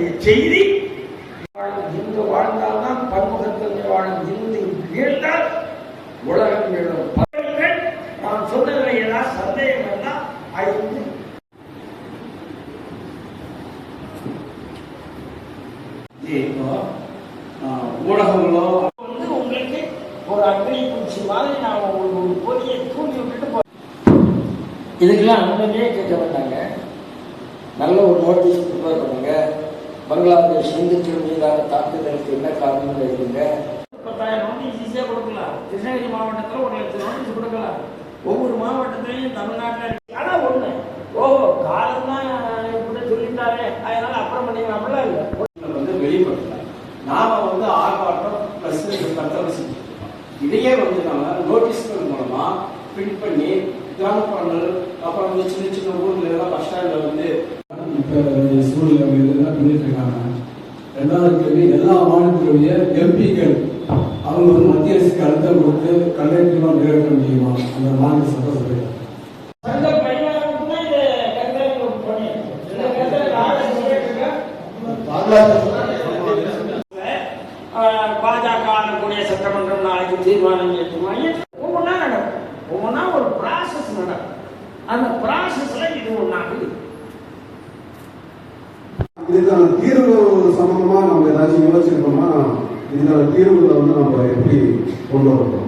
வேண்டிய செய்தி. வாழும் இந்து வாழ்ந்தால்தான் பன்முகத்தன்மை வாழும் இந்து வீழ்ந்தால் உலகம் வீழும் பலர்கள் நான் சொன்னதில் ஏதாவது சந்தேகம் இருந்தால் ஐந்து. ஊடகங்களோ வந்து உங்களுக்கு ஒரு அக்னி பூச்சி மாதிரி நான் உங்களுக்கு ஒரு பொடியை தூண்டி விட்டுட்டு போ இதுக்கெல்லாம் அண்ணனே கேட்க மாட்டாங்க. நல்ல ஒரு நோட்டீஸ் ப்ரிப்பேர் பங்களாதேஷ் இந்துக்கள் மீதான தாக்குதலுக்கு என்ன காரணம் எழுதுங்க பத்தாயிரம் நோட்டீஸ் ஈஸியாக கொடுக்கலாம். கிருஷ்ணகிரி மாவட்டத்தில் ஒரு லட்சம் நோட்டீஸ் கொடுக்கலாம். ஒவ்வொரு மாவட்டத்திலையும் தமிழ்நாட்டில் ஆனால் ஒன்று ஓ காலம் தான் இப்படி சொல்லிட்டாரே அதனால அப்புறம் பண்ணிக்கலாம்லாம் இல்லை வந்து வெளிப்படுத்தல நாம வந்து ஆர்ப்பாட்டம் ப்ளஸ் கத்தலை செஞ்சுருக்கோம். இதையே வந்து நாம நோட்டீஸ்கள் மூலமா பிரிண்ட் பண்ணி கிராமப்புறங்கள் அப்புறம் வந்து சின்ன சின்ன ஊர்ல எல்லாம் பஸ் ஸ்டாண்ட்ல வந்து இப்போ சூழ்நிலை இதெல்லாம் பண்ணிட்டு இருக்காங்க ரெண்டாவது கேள்வி எல்லா மாநிலத்திலுடைய எம்பிக்கள் அவங்க வந்து மத்திய அரசுக்கு அழுத்தம் கொடுத்து கண்டக்டர்லாம் நிறைவேற்ற முடியுமா? அந்த மாநில சட்டசபையில் பாஜக ஆளக்கூடிய சட்டமன்றம் நாளைக்கு தீர்மானம் ஏற்றுவாங்க ஒவ்வொன்றா நடக்கும். ஒவ்வொன்றா ஒரு ப்ராசஸ் நடக்கும். அந்த ப்ராசஸ்ல இது ஒன்றாகுது இதுக்கான தீர்வு சம்பந்தமா நம்ம ஏதாச்சும் யோசிச்சிருக்கோமா இதுக்கான தீர்வுகளை வந்து நம்ம எப்படி கொண்டு வரணும்?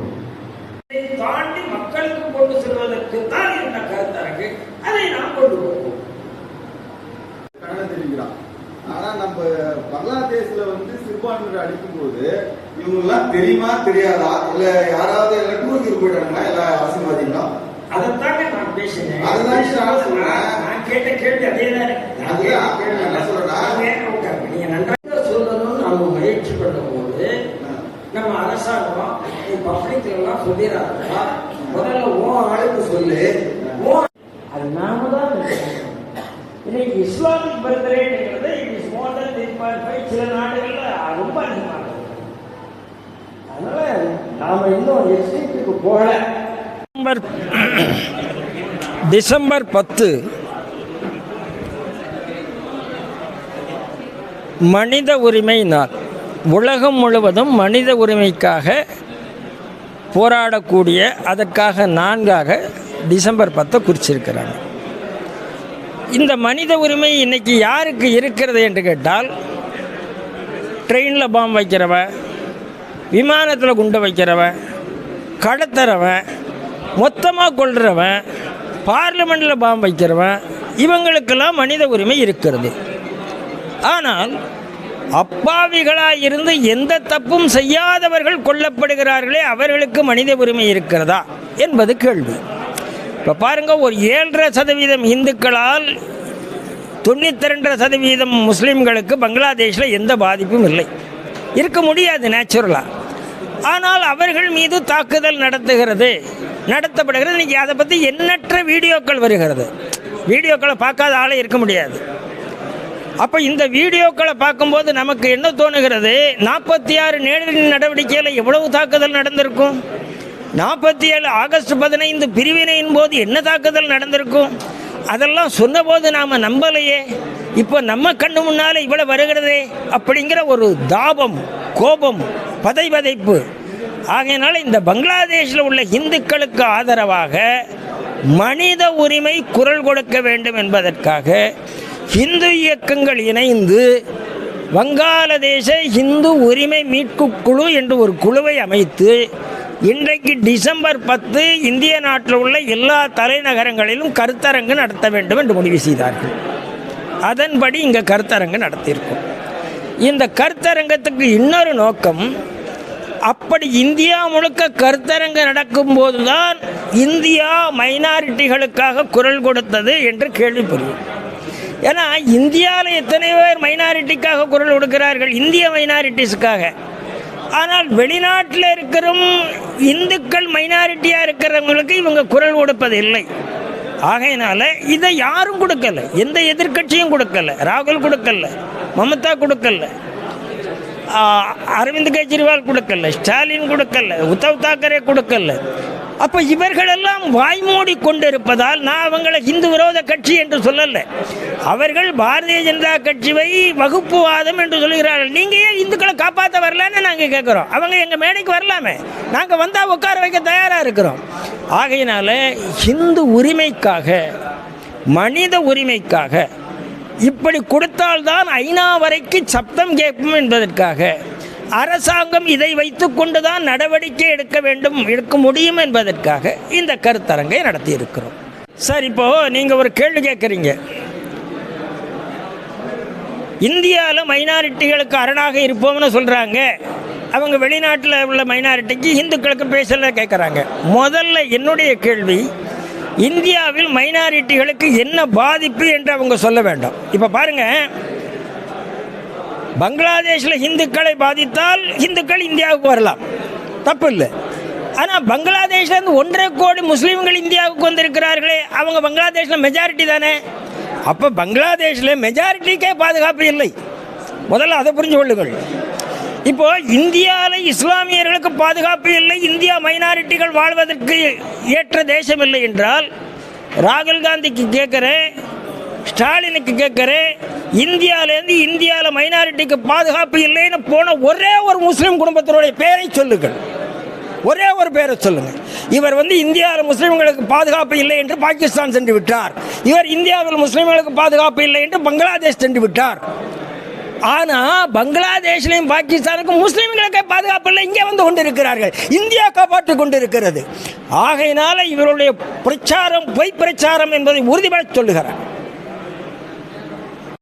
இதை தாண்டி மக்களுக்கு கொண்டு செல்வதற்கு தான் இந்த கருத்தரங்கு அதை நாம் கொண்டு வருவோம். தெரிவிக்கிறான் ஆனா நம்ம பங்களாதேஷ்ல வந்து சிறுபான்மையினர் அடிக்கும்போது இவங்கெல்லாம் தெரியுமா தெரியாதா? இல்ல யாராவது இல்ல டூருக்கு போயிட்டாங்களா? எல்லா அரசியல்வாதிகளும் அதைத்தாங்க நான் பேசினேன். அதுதான் நான் சொல்றேன். கேட்ட கேள்வி அதே தானே? நீங்க நன்றாக சொல்லணும்னு நாம முயற்சி பண்ணும்போது நம்ம அரசாங்கம் நீ பப்ளிக்ல எல்லாம் சொல்லிடாதா முதல்ல ஓ ஆளுக்கு சொல்லு. ஓ அது நாம தான். இன்னைக்கு Islamic பர்த்டேங்கிறது it is more then three point five சில நாடுகள்ல ரொம்ப அதிகமாக இருக்கு. அதனால நாம இன்னும் எக்ஸ்டீட்டுக்கு போகல. டிசம்பர் பத்து மனித உரிமை நாள் உலகம் முழுவதும் மனித உரிமைக்காக போராடக்கூடிய அதற்காக நான்காக டிசம்பர் பத்தை குறிச்சிருக்கிறாங்க. இந்த மனித உரிமை இன்னைக்கு யாருக்கு இருக்கிறது என்று கேட்டால் ட்ரெயினில் பாம்பு வைக்கிறவன் விமானத்தில் குண்டு வைக்கிறவன் கடத்துறவன் மொத்தமாக கொள்றவன் பார்லிமெண்ட்டில் பாம்பு வைக்கிறவன் இவங்களுக்கெல்லாம் மனித உரிமை இருக்கிறது. ஆனால் அப்பாவிகளாக இருந்து எந்த தப்பும் செய்யாதவர்கள் கொல்லப்படுகிறார்களே அவர்களுக்கு மனித உரிமை இருக்கிறதா என்பது கேள்வி. இப்போ பாருங்க ஒரு ஏழரை சதவீதம் இந்துக்களால் தொண்ணூற்றி ரெண்டரை சதவீதம் முஸ்லீம்களுக்கு பங்களாதேஷில் எந்த பாதிப்பும் இல்லை. இருக்க முடியாது நேச்சுரலாக ஆனால் அவர்கள் மீது தாக்குதல் நடத்துகிறது நடத்தப்படுகிறது. இன்னைக்கு அதை பற்றி எண்ணற்ற வீடியோக்கள் வருகிறது. வீடியோக்களை பார்க்காத ஆளே இருக்க முடியாது. அப்போ இந்த வீடியோக்களை பார்க்கும்போது நமக்கு என்ன தோணுகிறது? நாற்பத்தி ஆறு நேரடி நடவடிக்கையில் எவ்வளவு தாக்குதல் நடந்திருக்கும்? நாற்பத்தி ஏழு ஆகஸ்ட் பதினைந்து பிரிவினையின் போது என்ன தாக்குதல் நடந்திருக்கும்? அதெல்லாம் சொன்னபோது நாம் நம்பலையே. இப்போ நம்ம கண்ணு முன்னால் இவ்வளோ வருகிறதே அப்படிங்கிற ஒரு தாபம் கோபம் பதை பதைப்பு ஆகையினால இந்த பங்களாதேஷில் உள்ள இந்துக்களுக்கு ஆதரவாக மனித உரிமை குரல் கொடுக்க வேண்டும் என்பதற்காக இந்து இயக்கங்கள் இணைந்து வங்காளதேச இந்து உரிமை மீட்பு குழு என்று ஒரு குழுவை அமைத்து இன்றைக்கு டிசம்பர் பத்து இந்திய நாட்டில் உள்ள எல்லா தலைநகரங்களிலும் கருத்தரங்கு நடத்த வேண்டும் என்று முடிவு செய்தார்கள். அதன்படி இங்கே கருத்தரங்கு நடத்தியிருக்கோம். இந்த கருத்தரங்கத்துக்கு இன்னொரு நோக்கம் அப்படி இந்தியா முழுக்க கருத்தரங்கு நடக்கும்போதுதான் இந்தியா மைனாரிட்டிகளுக்காக குரல் கொடுத்தது என்று கேள்வி புரியும் ஏன்னா இந்தியாவில் எத்தனை பேர் மைனாரிட்டிக்காக குரல் கொடுக்கிறார்கள்? இந்திய மைனாரிட்டிஸுக்காக. ஆனால் வெளிநாட்டில் இருக்கிற இந்துக்கள் மைனாரிட்டியாக இருக்கிறவங்களுக்கு இவங்க குரல் கொடுப்பது இல்லை ஆகையினால இதை யாரும் கொடுக்கல. எந்த எதிர்க்கட்சியும் கொடுக்கல. ராகுல் கொடுக்கல. மமதா கொடுக்கல. அரவிந்த் கெஜ்ரிவால் கொடுக்கல. ஸ்டாலின் கொடுக்கல. உத்தவ் தாக்கரே கொடுக்கல. அப்போ இவர்களெல்லாம் வாய்மூடி கொண்டிருப்பதால் நான் அவங்களை இந்து விரோத கட்சி என்று சொல்லலை. அவர்கள் பாரதிய ஜனதா கட்சியை வகுப்புவாதம் என்று சொல்கிறார்கள். நீங்கள் ஏன் இந்துக்களை காப்பாற்ற வரலான்னு நாங்கள் கேட்குறோம் அவங்க எங்கள் மேடைக்கு வரலாமே. நாங்கள் வந்தால் உட்கார வைக்க தயாராக இருக்கிறோம். ஆகையினால இந்து உரிமைக்காக மனித உரிமைக்காக இப்படி கொடுத்தால்தான் ஐநா வரைக்கும் சப்தம் கேட்கும் என்பதற்காக அரசாங்கம் இதை வைத்துக்கொண்டு தான் நடவடிக்கை எடுக்க வேண்டும் எடுக்க முடியும் என்பதற்காக இந்த கருத்தரங்கை நடத்தி இருக்கிறோம் சார் இப்போ நீங்கள் ஒரு கேள்வி கேட்குறீங்க. இந்தியாவில் மைனாரிட்டிகளுக்கு அரணாக இருப்போம்னு சொல்கிறாங்க அவங்க வெளிநாட்டில் உள்ள மைனாரிட்டிக்கு இந்துக்களுக்கு பேசல கேட்குறாங்க. முதல்ல என்னுடைய கேள்வி இந்தியாவில் மைனாரிட்டிகளுக்கு என்ன பாதிப்பு என்று அவங்க சொல்ல வேண்டும். இப்போ பாருங்கள் பங்களாதேஷில் ஹிந்துக்களை பாதித்தால் ஹிந்துக்கள் இந்தியாவுக்கு வரலாம். தப்பு இல்லை ஆனால் பங்களாதேஷ்லேருந்து ஒன்றரை கோடி முஸ்லீம்கள் இந்தியாவுக்கு வந்திருக்கிறார்களே அவங்க பங்களாதேஷில் மெஜாரிட்டி தானே? அப்போ பங்களாதேஷில் மெஜாரிட்டிக்கே பாதுகாப்பு இல்லை. முதல்ல அதை புரிஞ்சு கொள்ளுங்கள். இப்போ இந்தியாவில் இஸ்லாமியர்களுக்கு பாதுகாப்பு இல்லை இந்தியா மைனாரிட்டிகள் வாழ்வதற்கு ஏற்ற தேசம் இல்லை என்றால் ராகுல் காந்திக்கு கேட்குறேன் ஸ்டாலினுக்கு கேட்குறேன் இந்தியாவிலேருந்து இந்தியாவில் மைனாரிட்டிக்கு பாதுகாப்பு இல்லைன்னு போன ஒரே ஒரு முஸ்லீம் குடும்பத்தினுடைய பேரை சொல்லுங்கள். ஒரே ஒரு பேரை சொல்லுங்கள். இவர் வந்து இந்தியாவில் முஸ்லீம்களுக்கு பாதுகாப்பு இல்லை என்று பாகிஸ்தான் சென்று விட்டார். இவர் இந்தியாவில் முஸ்லீம்களுக்கு பாதுகாப்பு இல்லை என்று பங்களாதேஷ் சென்று விட்டார். ஆனால் பங்களாதேஷ்லையும் பாகிஸ்தானுக்கும் முஸ்லீம்களுக்கே பாதுகாப்பு இல்லை இங்கே வந்து கொண்டிருக்கிறார்கள். இந்தியா காப்பாற்றிக் கொண்டிருக்கிறது. ஆகையினால இவருடைய பிரச்சாரம் பொய் பிரச்சாரம் என்பதை உறுதிபட சொல்லுகிறார்.